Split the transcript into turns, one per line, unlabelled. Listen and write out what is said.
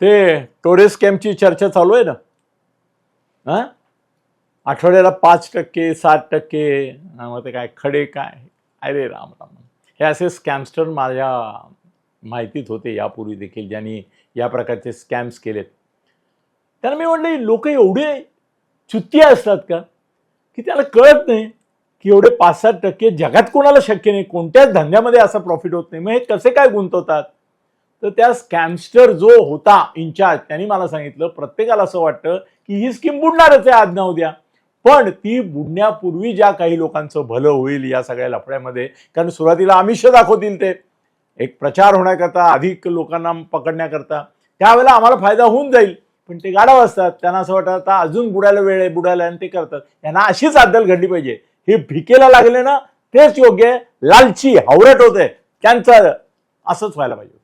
ते टोरेस कॅम्पची चर्चा चालू आहे ना? हा? आठवड्याला पाच टक्के सात टक्के मग ते काय खडे काय? अरे राम राम. हे असे स्कॅमस्टर माझ्या माहितीत होते यापूर्वी देखील ज्यांनी या प्रकारचे स्कॅम्स केलेत. त्यांना मी म्हटलं लोक एवढे चुत्ती असतात का? की त्याला कळत नाही की एवढे पाच सात टक्के जगात कोणाला शक्य नाही कोणत्याच धंद्यामध्ये असं प्रॉफिट होत नाही. मग हे कसे काय गुंतवतात? तर त्या स्कॅमस्टर जो होता इन्चार्ज त्यांनी मला सांगितलं प्रत्येकाला असं वाटतं की ही स्कीम बुडणारच आहे आज उद्या. पण ती बुडण्यापूर्वी ज्या काही लोकांचं भलं होईल या सगळ्या लफड्यामध्ये कारण सुरुवातीला आमिष दाखवतील ते. एक प्रचार होण्याकरता अधिक लोकांना पकडण्याकरता. त्यावेळेला आम्हाला फायदा होऊन जाईल पण ते गाढव असतात. त्यांना असं वाटतं आता अजून बुडायला वेळ आहे बुडायला आणि ते करतात. यांना अशीच अद्दल घडली पाहिजे. हे भिकेला लागले ना तेच योग्य लालची हावरट होते. त्यांचं असंच व्हायला पाहिजे.